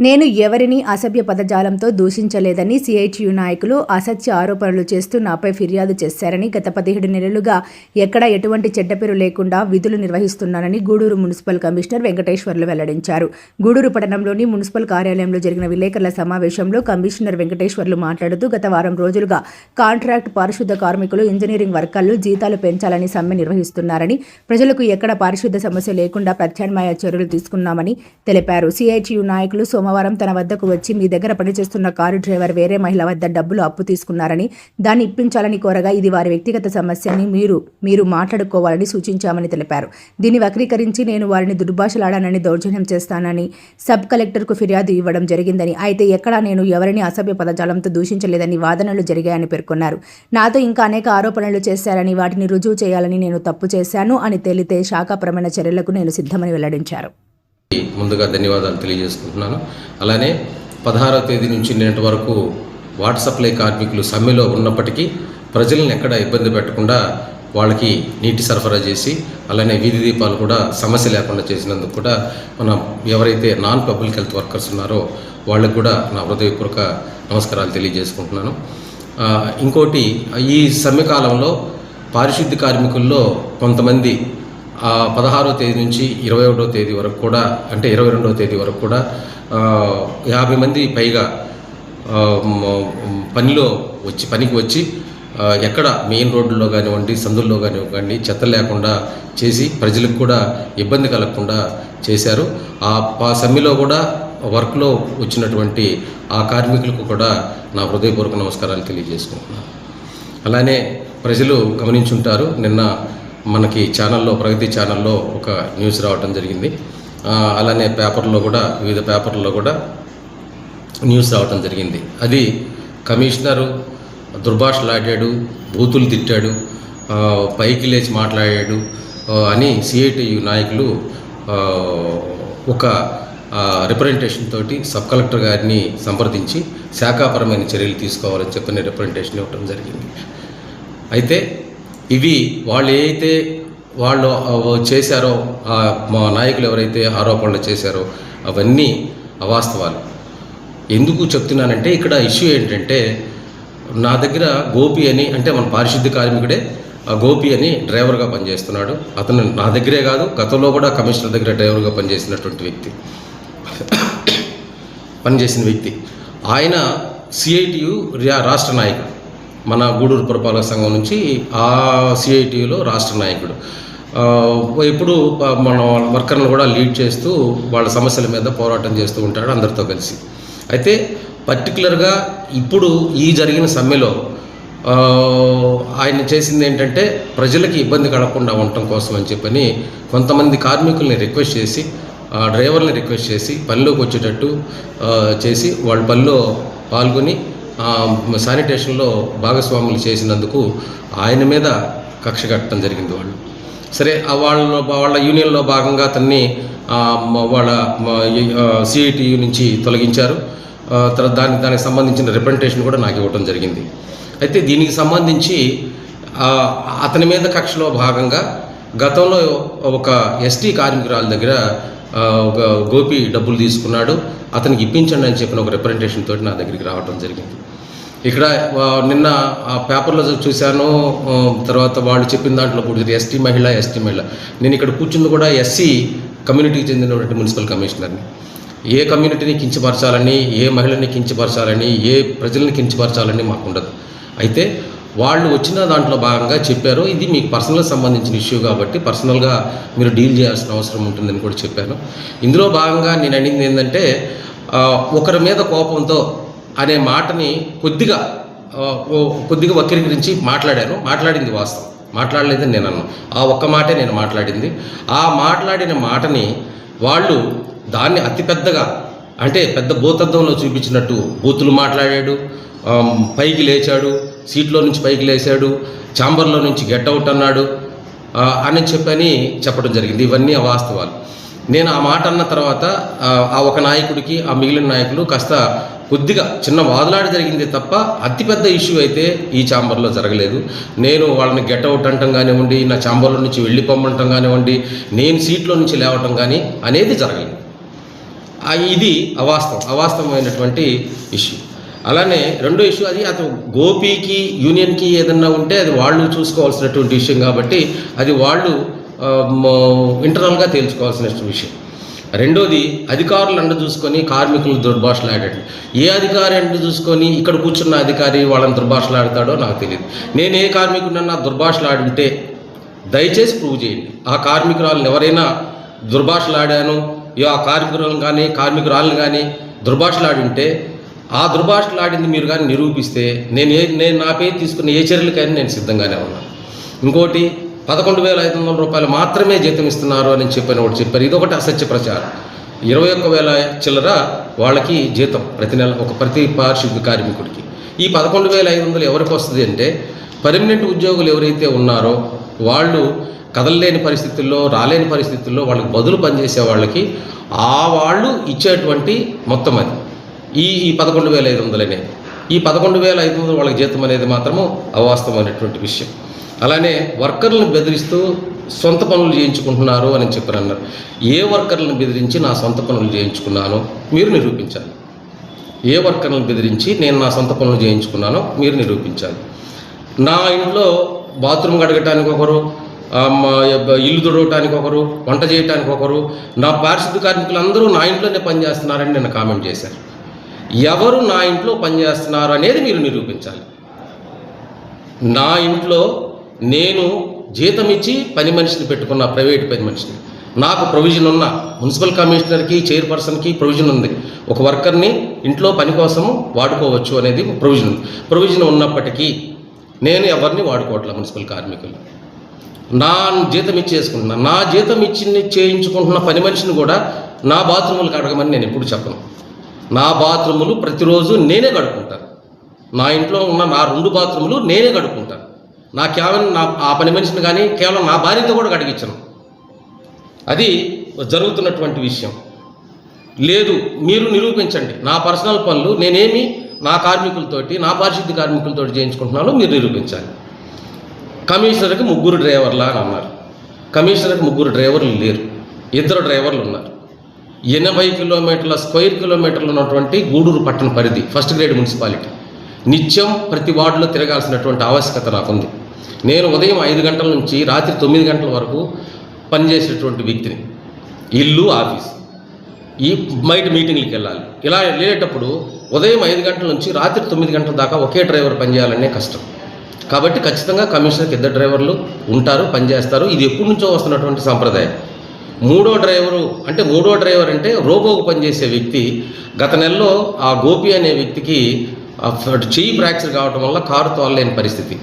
నేను ఎవరిని అసభ్య పదజాలంతో దూషించలేదని సిఐటియు నాయకులు అసత్య ఆరోపణలు చేస్తూ నాపై ఫిర్యాదు చేశారని గత పదిహేడు నెలలుగా ఎక్కడ ఎటువంటి చెడ్డపేరు లేకుండా విధులు నిర్వహిస్తున్నానని గూడూరు మున్సిపల్ కమిషనర్ వెంకటేశ్వర్లు వెల్లడించారు. గూడూరు పట్టణంలోని మున్సిపల్ కార్యాలయంలో జరిగిన విలేకరుల సమావేశంలో కమిషనర్ వెంకటేశ్వర్లు మాట్లాడుతూ గత వారం రోజులుగా కాంట్రాక్ట్ పారిశుద్ధ కార్మికులు ఇంజనీరింగ్ వర్కర్లు జీతాలు పెంచాలని సమ్మె నిర్వహిస్తున్నారని ప్రజలకు ఎక్కడ పారిశుద్ధ సమస్య లేకుండా ప్రత్యామ్నాయ చర్యలు తీసుకున్నామని తెలిపారు. సిఐటియు నాయకులు సోమ సోమవారం తన వద్దకు వచ్చి మీ దగ్గర పనిచేస్తున్న కారు డ్రైవర్ వేరే మహిళ వద్ద డబ్బులు అప్పు తీసుకున్నారని దాన్ని ఇప్పించాలని కోరగా ఇది వారి వ్యక్తిగత సమస్య అని మీరు మీరు మాట్లాడుకోవాలని సూచించామని తెలిపారు. దీన్ని వక్రీకరించి నేను వారిని దుర్భాషలాడానని దౌర్జన్యం చేస్తానని సబ్ కలెక్టర్కు ఫిర్యాదు ఇవ్వడం జరిగిందని అయితే ఎక్కడా నేను ఎవరిని అసభ్య పదజాలంతో దూషించలేదని వాదనలు జరిగాయని పేర్కొన్నారు. నాతో ఇంకా అనేక ఆరోపణలు చేశారని వాటిని రుజువు చేయాలని నేను తప్పు చేశాను అని తేలితే శాఖాపరమైన చర్యలకు నేను సిద్ధమని వెల్లడించారు. ముందుగా ధన్యవాదాలు తెలియజేసుకుంటున్నాను. అలానే పదహారవ తేదీ నుంచి నేటి వరకు వాటర్ సప్లై కార్మికులు సమ్మెలో ఉన్నప్పటికీ ప్రజలను ఎక్కడ ఇబ్బంది పెట్టకుండా వాళ్ళకి నీటి సరఫరా చేసి అలానే వీధి దీపాలు కూడా సమస్య లేకుండా చేసినందుకు కూడా మనం ఎవరైతే నాన్ పబ్లిక్ హెల్త్ వర్కర్స్ ఉన్నారో వాళ్ళకి కూడా నా హృదయపూర్వక నమస్కారాలు తెలియజేసుకుంటున్నాను. ఇంకోటి ఈ సమ్మె కాలంలో పారిశుద్ధ్య కార్మికుల్లో కొంతమంది పదహారో తేదీ నుంచి ఇరవై ఒకటో తేదీ వరకు కూడా అంటే ఇరవై రెండవ తేదీ వరకు కూడా యాభై మంది పైగా పనిలో వచ్చి పనికి వచ్చి ఎక్కడ మెయిన్ రోడ్లో కానివ్వండి సందుల్లో కానివ్వండి చెత్త లేకుండా చేసి ప్రజలకు కూడా ఇబ్బంది కలగకుండా చేశారు. ఆ పా సమ్మెలో కూడా వర్క్లో వచ్చినటువంటి ఆ కార్మికులకు కూడా నా హృదయపూర్వక నమస్కారాలు తెలియజేసుకుంటున్నాను. అలానే ప్రజలు గమనించుంటారు నిన్న మనకి ఛానల్లో ప్రగతి ఛానల్లో ఒక న్యూస్ రావటం జరిగింది. అలానే పేపర్లో కూడా వివిధ పేపర్లో కూడా న్యూస్ రావటం జరిగింది. అది కమిషనరు దుర్భాషలాడాడు బూతులు తిట్టాడు పైకి లేచి మాట్లాడాడు అని సిఐటియు నాయకులు ఒక రిప్రజెంటేషన్ తోటి సబ్ కలెక్టర్ గారిని సంప్రదించి శాఖాపరమైన చర్యలు తీసుకోవాలని చెప్పని రిప్రజెంటేషన్ ఇవ్వటం జరిగింది. అయితే ఇవి వాళ్ళు ఏదైతే వాళ్ళు చేశారో మా నాయకులు ఎవరైతే ఆరోపణలు చేశారో అవన్నీ అవాస్తవాలు. ఎందుకు చెప్తున్నానంటే ఇక్కడ ఇష్యూ ఏంటంటే నా దగ్గర గోపి అని అంటే మన పారిశుద్ధ్య కార్మికుడే ఆ గోపి అని డ్రైవర్గా పనిచేస్తున్నాడు. అతను నా దగ్గరే కాదు గతంలో కూడా కమిషనర్ దగ్గర డ్రైవర్గా పనిచేసినటువంటి వ్యక్తి. పనిచేసిన వ్యక్తి. ఆయన సిఐటియు రాష్ట్ర నాయకుడు. మన గూడూరు పురపాలక సంఘం నుంచి ఆ సిఐటిలో రాష్ట్ర నాయకుడు. ఎప్పుడు మన వర్కర్లను కూడా లీడ్ చేస్తూ వాళ్ళ సమస్యల మీద పోరాటం చేస్తూ ఉంటాడు అందరితో కలిసి. అయితే పర్టికులర్గా ఇప్పుడు ఈ జరిగిన సమ్మెలో ఆయన చేసింది ఏంటంటే ప్రజలకి ఇబ్బంది కలగకుండా ఉండటం కోసం అని చెప్పని కొంతమంది కార్మికుల్ని రిక్వెస్ట్ చేసి ఆ డ్రైవర్ని రిక్వెస్ట్ చేసి పనిలోకి వచ్చేటట్టు చేసి వాళ్ళ పనిలో పాల్గొని శానిటేషన్లో భాగస్వాములు చేసినందుకు ఆయన మీద కక్ష కట్టడం జరిగింది వాళ్ళు. సరే వాళ్ళ వాళ్ళ యూనియన్లో భాగంగా అతన్ని వాళ్ళ సిఐటియు నుంచి తొలగించారు. తర్వాత దానికి దానికి సంబంధించిన రిప్రజెంటేషన్ కూడా నాకు ఇవ్వడం జరిగింది. అయితే దీనికి సంబంధించి అతని మీద కక్షలో భాగంగా గతంలో ఒక ఎస్టీ కార్మికురాల దగ్గర ఒక గోపి డబ్బులు తీసుకున్నాడు. అతనికి ఇప్పించండి అని చెప్పిన ఒక రిప్రజెంటేషన్ తోటి నా దగ్గరికి రావడం జరిగింది. ఇక్కడ నిన్న ఆ పేపర్లో చూశాను తర్వాత వాళ్ళు చెప్పిన దాంట్లో కూడా ఎస్టీ మహిళ ఎస్టీ మహిళ. నేను ఇక్కడ కూర్చుంది కూడా ఎస్సీ కమ్యూనిటీకి చెందినటువంటి మున్సిపల్ కమిషనర్ని. ఏ కమ్యూనిటీని కించపరచాలని ఏ మహిళని కించపరచాలని ఏ ప్రజల్ని కించపరచాలని మాకు ఉండదు. అయితే వాళ్ళు వచ్చిన దాంట్లో భాగంగా చెప్పారు ఇది మీకు పర్సనల్ సంబంధించిన ఇష్యూ కాబట్టి పర్సనల్గా మీరు డీల్ చేయాల్సిన అవసరం ఉంటుందని కూడా చెప్పాను. ఇందులో భాగంగా నేను అడిగింది ఏంటంటే ఒకరి మీద కోపంతో అనే మాటని కొద్దిగా కొద్దిగా వక్రీకరించి మాట్లాడాను మాట్లాడింది వాస్తవం. మాట్లాడలేదని నేను అన్నాను. ఆ ఒక్క మాటే నేను మాట్లాడింది. ఆ మాట్లాడిన మాటని వాళ్ళు దాన్ని అతిపెద్దగా అంటే పెద్ద భూతత్వంలో చూపించినట్టు బూతులు మాట్లాడాడు పైకి లేచాడు సీట్లో నుంచి పైకి లేచాడు ఛాంబర్లో నుంచి గెట్ అవుట్ అన్నాడు అని చెప్పని చెప్పడం జరిగింది. ఇవన్నీ అవాస్తవాలు. నేను ఆ మాట అన్న తర్వాత ఆ, ఆ ఒక నాయకుడికి ఆ మిగిలిన నాయకులు కాస్త కొద్దిగా చిన్న వాదులాట జరిగింది తప్ప అతిపెద్ద ఇష్యూ అయితే ఈ ఛాంబర్లో జరగలేదు. నేను వాళ్ళని గెట్ అవుట్ అంటం కానివ్వండి నా ఛాంబర్లో నుంచి వెళ్ళిపోమంటం కానివ్వండి నేను సీట్లో నుంచి లేవటం కానీ అనేది జరగలేదు. ఇది అవాస్తవం అవాస్తవమైనటువంటి ఇష్యూ. అలానే రెండో ఇష్యూ అది అతను గోపీకి యూనియన్కి ఏదన్నా ఉంటే అది వాళ్ళు చూసుకోవాల్సినటువంటి విషయం కాబట్టి అది వాళ్ళు ఇంటర్నల్గా తేల్చుకోవాల్సిన విషయం. రెండోది అధికారులు అండ చూసుకొని కార్మికులు దుర్భాషలాడటం ఏ అధికారి అండ చూసుకొని ఇక్కడ కూర్చున్న అధికారి వాళ్ళని దుర్భాషలాడతాడో నాకు తెలియదు నేను ఏ కార్మికుడన్నా దుర్భాషలాడుంటే దయచేసి ప్రూవ్ చేయండి. ఆ కార్మికురాలను ఎవరైనా దుర్భాషలాడాను ఆ కార్మికురాలను కానీ కార్మికురాలను కానీ దుర్భాషలాడుంటే ఆ దుర్భాషలాడింది మీరు కానీ నిరూపిస్తే నేను ఏ నేను నా పేరు తీసుకున్న ఏ చర్యలకైనా నేను సిద్ధంగానే ఉన్నాను ఇంకోటి పదకొండు వేల ఐదు వందల రూపాయలు మాత్రమే జీతం ఇస్తున్నారు అని చెప్పిన ఒకటి చెప్పారు. ఇది ఒకటి అసత్య ప్రచారం. ఇరవై ఒక్క వేల చిల్లర వాళ్ళకి జీతం ప్రతి నెల ఒక ప్రతి పారిశుద్ధ్య కార్మికుడికి. ఈ పదకొండు వేల ఐదు వందలు ఎవరికి వస్తుంది అంటే పర్మనెంట్ ఉద్యోగులు ఎవరైతే ఉన్నారో వాళ్ళు కదలలేని పరిస్థితుల్లో రాలేని పరిస్థితుల్లో వాళ్ళకి బదులు పనిచేసే వాళ్ళకి ఆ వాళ్ళు ఇచ్చేటువంటి మొత్తం అది. ఈ ఈ పదకొండు వేల ఐదు వందలు అనేది ఈ పదకొండు వేల ఐదు వందలు వాళ్ళకి జీతం అనేది మాత్రము అవాస్తవమైనటువంటి విషయం. అలానే వర్కర్లను బెదిరిస్తూ సొంత పనులు చేయించుకుంటున్నారు అని చెప్పి అన్నారు ఏ వర్కర్లను బెదిరించి నా సొంత పనులు చేయించుకున్నానో మీరు నిరూపించాలి. ఏ వర్కర్లను బెదిరించి నేను నా సొంత పనులు చేయించుకున్నానో మీరు నిరూపించాలి. నా ఇంట్లో బాత్రూమ్ కడగటానికి ఒకరు మా ఇల్లు తుడవటానికి ఒకరు వంట చేయటానికి ఒకరు నా పారిశుద్ధ కార్మికులందరూ నా ఇంట్లోనే పనిచేస్తున్నారని నేను కామెంట్ చేశారు. ఎవరు నా ఇంట్లో పనిచేస్తున్నారు అనేది మీరు నిరూపించాలి. నా ఇంట్లో నేను జీతం ఇచ్చి పని మనిషిని పెట్టుకున్న ప్రైవేట్ పని మనిషిని. నాకు ప్రొవిజన్ ఉన్న మున్సిపల్ కమిషనర్కి చైర్పర్సన్కి ప్రొవిజన్ ఉంది. ఒక వర్కర్ని ఇంట్లో పని కోసము వాడుకోవచ్చు అనేది ప్రొవిజన్ ఉంది. ప్రొవిజన్ ఉన్నప్పటికీ నేను ఎవరిని వాడుకోవట్లే మున్సిపల్ కార్మికులు? నా జీతం ఇచ్చేసుకుంటున్నా నా జీతం ఇచ్చి చేయించుకుంటున్న పని మనిషిని కూడా నా బాత్రూములకు అడగమని నేను ఎప్పుడు చెప్పను. నా బాత్రూములు ప్రతిరోజు నేనే కడుక్కుంటాను. నా ఇంట్లో ఉన్న నా రెండు బాత్రూములు నేనే కడుక్కుంటాను. నా కేవలం నా ఆ పని మనిషిని కానీ కేవలం నా భార్యతో కూడా కడిగించను అది జరుగుతున్నటువంటి విషయం. లేదు మీరు నిరూపించండి. నా పర్సనల్ పనులు నేనేమి నా కార్మికులతోటి నా పారిశుద్ధ్య కార్మికులతోటి చేయించుకుంటున్నానో మీరు నిరూపించాలి. కమిషనర్కి ముగ్గురు డ్రైవర్లా అని అన్నారు కమిషనర్కి ముగ్గురు డ్రైవర్లు లేరు. ఇద్దరు డ్రైవర్లు ఉన్నారు. ఎనభై కిలోమీటర్ల స్క్వేర్ కిలోమీటర్లు ఉన్నటువంటి గూడూరు పట్టణ పరిధి ఫస్ట్ గ్రేడ్ మున్సిపాలిటీ. నిత్యం ప్రతి వార్డులో తిరగాల్సినటువంటి ఆవశ్యకత నాకుంది. నేను ఉదయం ఐదు గంటల నుంచి రాత్రి తొమ్మిది గంటల వరకు పనిచేసేటువంటి వ్యక్తిని. ఇల్లు ఆఫీస్. ఈ బయట మీటింగ్లకు వెళ్ళాలి. ఇలా వెళ్ళేటప్పుడు ఉదయం ఐదు గంటల నుంచి రాత్రి తొమ్మిది గంటల దాకా ఒకే డ్రైవర్ పనిచేయాలనే కష్టం. కాబట్టి ఖచ్చితంగా కమిషనర్కి ఇద్దరు డ్రైవర్లు ఉంటారు పనిచేస్తారు. ఇది ఎప్పటి నుంచో వస్తున్నటువంటి సంప్రదాయం. మూడో డ్రైవరు అంటే మూడో డ్రైవర్ అంటే రోబోకు పనిచేసే వ్యక్తి గత నెలలో ఆ గోపి అనే వ్యక్తికి చెయ్యి ఫ్రాక్చర్ కావటం వల్ల కారు తోలలేని పరిస్థితి.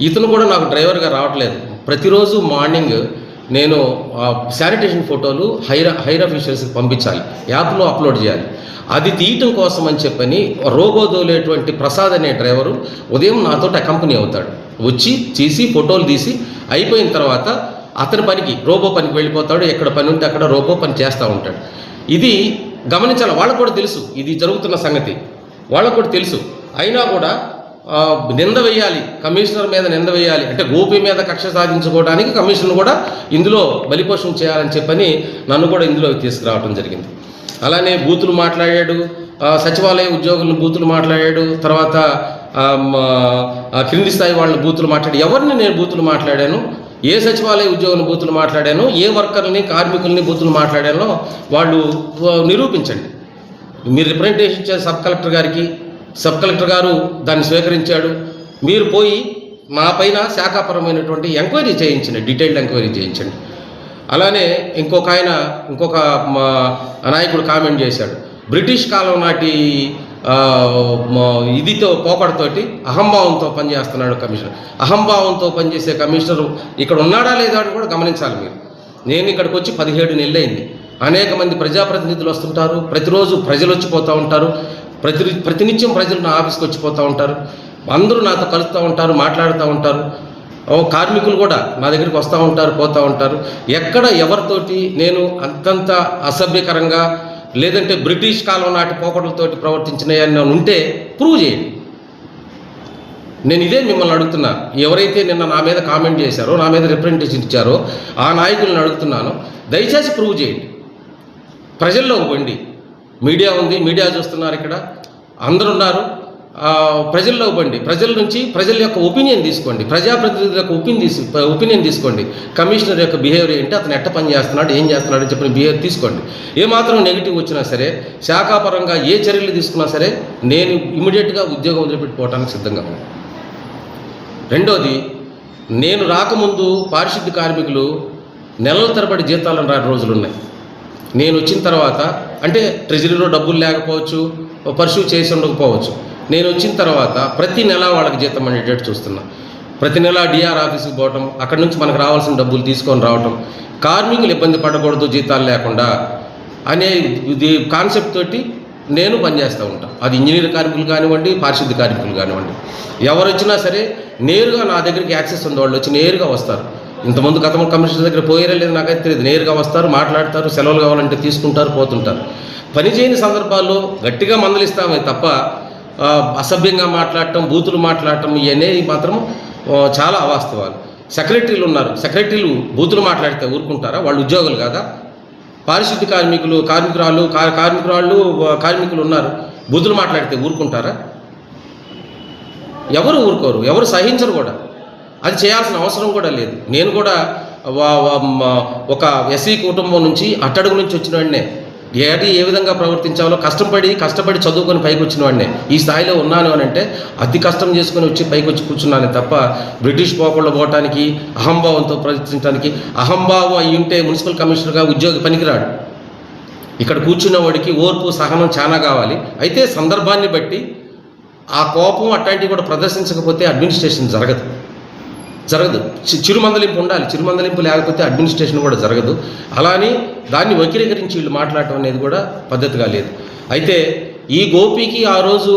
ఇతను కూడా నాకు డ్రైవర్గా రావట్లేదు. ప్రతిరోజు మార్నింగ్ నేను శానిటేషన్ ఫోటోలు హైర్ హైర్ ఆఫీషియల్స్కి పంపించాలి. యాప్లో అప్లోడ్ చేయాలి. అది తీయటం కోసం అని చెప్పని రోబో దోలేటువంటి ప్రసాద్ అనే డ్రైవరు ఉదయం నాతో కంపెనీ అవుతాడు. వచ్చి తీసి ఫోటోలు తీసి అయిపోయిన తర్వాత అతని పనికి రోబో పనికి వెళ్ళిపోతాడు. ఎక్కడ పని ఉంటే అక్కడ రోబో పని చేస్తూ ఉంటాడు. ఇది గమనించాలి. వాళ్ళకు కూడా తెలుసు. ఇది జరుగుతున్న సంగతి. వాళ్ళకు కూడా తెలుసు. అయినా కూడా నింద వేయాలి. కమిషనర్ మీద నింద వేయాలి. అంటే గోపి మీద కక్ష సాధించుకోవడానికి కమిషన్ కూడా ఇందులో బలిపోషణ చేయాలని చెప్పని నన్ను కూడా ఇందులో తీసుకురావడం జరిగింది. అలానే బూతులు మాట్లాడాడు. సచివాలయ ఉద్యోగులను బూతులు మాట్లాడాడు. తర్వాత క్రింది స్థాయి వాళ్ళని బూతులు మాట్లాడి ఎవరిని నేను బూతులు మాట్లాడాను? ఏ సచివాలయ ఉద్యోగులను బూతులు మాట్లాడాను? ఏ వర్కర్ని కార్మికుల్ని బూతులు మాట్లాడానో వాళ్ళు నిరూపించండి. మీరు రిప్రజెంటేషన్ ఇచ్చే సబ్ కలెక్టర్ గారికి సబ్ కలెక్టర్ గారు దాన్ని స్వీకరించాడు. మీరు పోయి మా పైన శాఖాపరమైనటువంటి ఎంక్వైరీ చేయించండి డీటెయిల్డ్ ఎంక్వైరీ చేయించండి. అలానే ఇంకొక ఆయన ఇంకొక మా నాయకుడు కామెంట్ చేశాడు. బ్రిటిష్ కాలం నాటి ఇదితో పోకడతోటి అహంభావంతో పనిచేస్తున్నాడు కమిషనర్. అహంభావంతో పనిచేసే కమిషనర్ ఇక్కడ ఉన్నాడా లేదా అని కూడా గమనించాలి మీరు. నేను ఇక్కడికి వచ్చి పదిహేడు నెలలైంది. అనేక మంది ప్రజాప్రతినిధులు వస్తుంటారు ప్రతిరోజు ప్రజలు వచ్చిపోతూ ఉంటారు. ప్రతి ప్రతినిత్యం ప్రజలు నా ఆఫీస్కి వచ్చిపోతూ ఉంటారు. అందరూ నాతో కలుస్తూ ఉంటారు మాట్లాడుతూ ఉంటారు. ఓ కార్మికులు కూడా నా దగ్గరికి వస్తూ ఉంటారు పోతూ ఉంటారు. ఎక్కడ ఎవరితోటి నేను అంతంత అసభ్యకరంగా లేదంటే బ్రిటిష్ కాలం నాటి పోకడలతోటి ప్రవర్తించినాయని ఉంటే ప్రూవ్ చేయండి. నేను ఇదే మిమ్మల్ని అడుగుతున్నా. ఎవరైతే నిన్న నా మీద కామెంట్ చేశారో నా మీద రిప్రజెంటేషన్ ఇచ్చారో ఆ నాయకులను అడుగుతున్నాను. దయచేసి ప్రూవ్ చేయండి. ప్రజల్లో బండి మీడియా ఉంది మీడియా చూస్తున్నారు ఇక్కడ. అందరు ఉన్నారు ప్రజల్లో ఇవ్వండి. ప్రజల నుంచి ప్రజల యొక్క ఒపీనియన్ తీసుకోండి. ప్రజాప్రతినిధుల యొక్క ఒపీనియన్ తీసు ఒపీనియన్ తీసుకోండి. కమిషనర్ యొక్క బిహేవియర్ ఏంటి అతను ఎట్ట పని చేస్తున్నాడు ఏం చేస్తున్నాడు అని చెప్పిన బిహేవియర్ తీసుకోండి. ఏమాత్రం నెగిటివ్ వచ్చినా సరే శాఖాపరంగా ఏ చర్యలు తీసుకున్నా సరే నేను ఇమీడియట్గా ఉద్యోగం వదిలిపెట్టుకోవడానికి సిద్ధంగా ఉన్నాను. రెండోది నేను రాకముందు పారిశుద్ధ్య కార్మికులు నెలల తరబడి జీతాలను రాని రోజులు ఉన్నాయి. నేను వచ్చిన తర్వాత అంటే ట్రెజరీలో డబ్బులు లేకపోవచ్చు పర్సూ చేసి ఉండకపోవచ్చు. నేను వచ్చిన తర్వాత ప్రతి నెల వాళ్ళకి జీతం అనేటట్టు చూస్తున్నా. ప్రతి నెల డిఆర్ ఆఫీస్కి పోవటం అక్కడ నుంచి మనకు రావాల్సిన డబ్బులు తీసుకొని రావటం కార్మికులు ఇబ్బంది పడకూడదు జీతాలు లేకుండా అనే ఇది కాన్సెప్ట్ తోటి నేను పనిచేస్తూ ఉంటాను అది ఇంజనీర్ కార్మికులు కానివ్వండి పారిశుద్ధ్య కార్మికులు కానివ్వండి. ఎవరు వచ్చినా సరే నేరుగా నా దగ్గరికి యాక్సెస్ ఉంది వాళ్ళు వచ్చి నేరుగా వస్తారు. ఇంతమంది గతంలో కమిషనర్ దగ్గర పోయారా లేదు నాకైతే తెలియదు. నేరుగా వస్తారు మాట్లాడతారు సెలవులు కావాలంటే తీసుకుంటారు పోతుంటారు. పని చేయని సందర్భాల్లో గట్టిగా మందలిస్తామే తప్ప అసభ్యంగా మాట్లాడటం బూతులు మాట్లాడటం ఇవన్నీ మాత్రం చాలా అవాస్తవాలు. సెక్రటరీలు ఉన్నారు. సెక్రటరీలు బూతులు మాట్లాడితే ఊరుకుంటారా? వాళ్ళు ఉద్యోగులు కాదా? పారిశుద్ధ్య కార్మికులు కార్మికురాలు కార్మికురాళ్ళు కార్మికులు ఉన్నారు. బూతులు మాట్లాడితే ఊరుకుంటారా? ఎవరు ఊరుకోరు? ఎవరు సహించరు కూడా. అది చేయాల్సిన అవసరం కూడా లేదు. నేను కూడా వా- ఒక ఎస్సీ కుటుంబం నుంచి అట్టడుగు నుంచి వచ్చిన వాడినే. ఏటి ఏ విధంగా ప్రవర్తించాలో కష్టపడి కష్టపడి చదువుకొని పైకి వచ్చిన వాడినే. ఈ స్థాయిలో ఉన్నాను అని అంటే అతి కష్టం చేసుకొని వచ్చి పైకి వచ్చి కూర్చున్నానే తప్ప బ్రిటిష్ పోకుండా పోవటానికి అహంభావంతో ప్రవర్తించడానికి అహంభావం అయి ఉంటే మున్సిపల్ కమిషనర్గా ఉద్యోగి పనికిరాడు. ఇక్కడ కూర్చున్న వాడికి ఓర్పు సహనం చాలా కావాలి. అయితే సందర్భాన్ని బట్టి ఆ కోపం అట్లాంటివి కూడా ప్రదర్శించకపోతే అడ్మినిస్ట్రేషన్ జరగదు. జరగదు. చిరుమందలింపు ఉండాలి. చిరుమందలింపు లేకపోతే అడ్మినిస్ట్రేషన్ కూడా జరగదు. అలాని దాన్ని వక్రీకరించి వీళ్ళు మాట్లాడటం అనేది కూడా పద్ధతిగా లేదు. అయితే ఈ గోపికి ఆ రోజు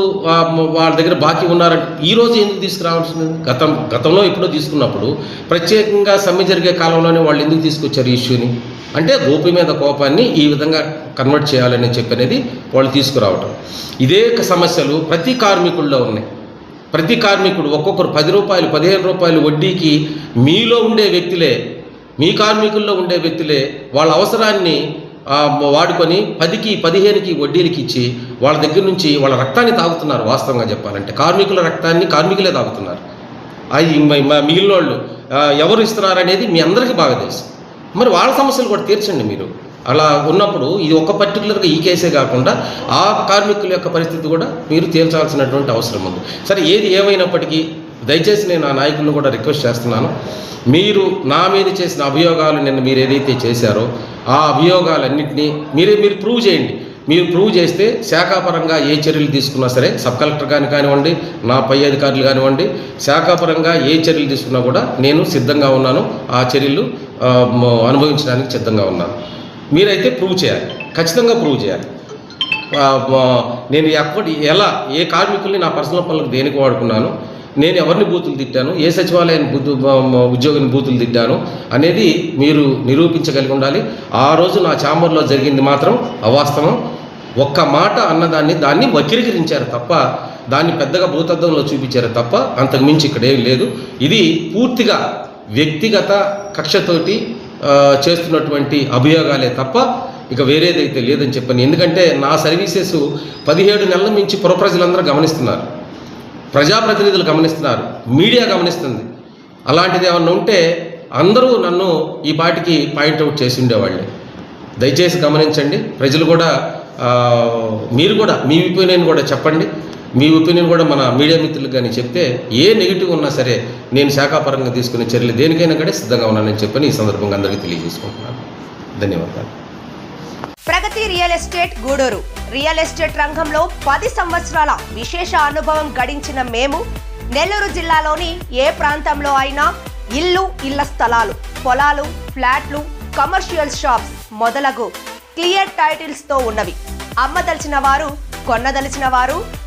వాళ్ళ దగ్గర బాకీ ఉన్నారంటే. ఈ రోజు ఎందుకు తీసుకురావాల్సింది? గతం గతంలో ఎప్పుడో తీసుకున్నప్పుడు ప్రత్యేకంగా సమ్మె జరిగే కాలంలోనే వాళ్ళు ఎందుకు తీసుకొచ్చారు ఈ ఇష్యూని? అంటే గోపి మీద కోపాన్ని ఈ విధంగా కన్వర్ట్ చేయాలని చెప్పి అనేది వాళ్ళు తీసుకురావటం. ఇదే సమస్యలు ప్రతి కార్మికుల్లో ఉన్నాయి. ప్రతి కార్మికుడు ఒక్కొక్కరు పది రూపాయలు పదిహేను రూపాయలు వడ్డీకి మీలో ఉండే వ్యక్తులే మీ కార్మికుల్లో ఉండే వ్యక్తులే వాళ్ళ అవసరాన్ని వాడుకొని పదికి పదిహేనుకి వడ్డీలకి ఇచ్చి వాళ్ళ దగ్గర నుంచి వాళ్ళ రక్తాన్ని తాగుతున్నారు వాస్తవంగా చెప్పాలంటే. కార్మికుల రక్తాన్ని కార్మికులే తాగుతున్నారు. అది మిగిలిన వాళ్ళు ఎవరు ఇస్తున్నారు అనేది మీ అందరికీ బాగా తెలుసు. మరి వాళ్ళ సమస్యలు కూడా తీర్చండి మీరు. అలా ఉన్నప్పుడు ఇది ఒక పర్టికులర్గా ఈ కేసే కాకుండా ఆ కార్మికుల యొక్క పరిస్థితి కూడా మీరు తీర్చాల్సినటువంటి అవసరం ఉంది. సరే ఏది ఏమైనప్పటికీ దయచేసి నేను ఆ నాయకులను కూడా రిక్వెస్ట్ చేస్తున్నాను. మీరు నా మీద చేసిన అభియోగాలు నిన్న మీరు ఏదైతే చేశారో ఆ అభియోగాలన్నింటినీ మీరే మీరు ప్రూవ్ చేయండి. మీరు ప్రూవ్ చేస్తే శాఖాపరంగా ఏ చర్యలు తీసుకున్నా సరే సబ్ కలెక్టర్ కానీ కానివ్వండి నా పై అధికారులు కానివ్వండి శాఖాపరంగా ఏ చర్యలు తీసుకున్నా కూడా నేను సిద్ధంగా ఉన్నాను. ఆ చర్యలు అనుభవించడానికి సిద్ధంగా ఉన్నాను. మీరైతే ప్రూవ్ చేయాలి. ఖచ్చితంగా ప్రూవ్ చేయాలి. నేను ఎప్పటి ఎలా ఏ కార్మికుల్ని నా పర్సనల్ పనులకు దేనికి వాడుకున్నాను నేను ఎవరిని బూతులు తిట్టాను ఏ సచివాలయాన్ని బూతు ఉద్యోగిని బూతులు తిట్టాను అనేది మీరు నిరూపించగలిగి ఉండాలి. ఆ రోజు నా ఛాంబర్లో జరిగింది మాత్రం అవాస్తవం. ఒక్క మాట అన్నదాన్ని దాన్ని వక్రీకరించారు తప్ప దాన్ని పెద్దగా భూతద్దంలో చూపించారు తప్ప అంతకు మించి ఇక్కడ లేదు. ఇది పూర్తిగా వ్యక్తిగత కక్షతోటి చేస్తున్నటువంటి అభియోగాలే తప్ప ఇక వేరేదైతే లేదని చెప్పాను. ఎందుకంటే నా సర్వీసెస్ పదిహేడు నెలల నుంచి పుర ప్రజలందరూ గమనిస్తున్నారు. ప్రజాప్రతినిధులు గమనిస్తున్నారు. మీడియా గమనిస్తుంది. అలాంటిది ఏమన్నా ఉంటే అందరూ నన్ను ఈ పాటికి పాయింట్అవుట్ చేసి ఉండేవాళ్ళే. దయచేసి గమనించండి. ప్రజలు కూడా మీరు కూడా మీ ఒపీనియన్ కూడా చెప్పండి. మీ ఒపీనియన్ కూడా మన మీడియా మిత్రులకు కానీ చెప్తే ఏ నెగిటివ్ ఉన్నా సరే నేను శాఖాపరంగా తీసుకునే చర్యలు దేనికైనా కూడా సిద్ధంగా ఉన్నానని చెప్పని ఈ సందర్భంగా అందరికీ తెలియజేసుకుంటున్నాను. ధన్యవాదాలు. Pragathi real estate Gudur. Real estate రంగంలో పది సంవత్సరాల విశేష అనుభవం గడించిన మేము నెల్లూరు జిల్లాలోని ఏ ప్రాంతంలో అయినా ఇల్లు ఇళ్ళ స్థలాలు పొలాలు ఫ్లాట్లు కమర్షియల్ షాప్స్ మొదలగు క్లియర్ టైటిల్స్తో ఉన్నవి. అమ్మదలిచిన వారు కొన్నదలిచిన వారు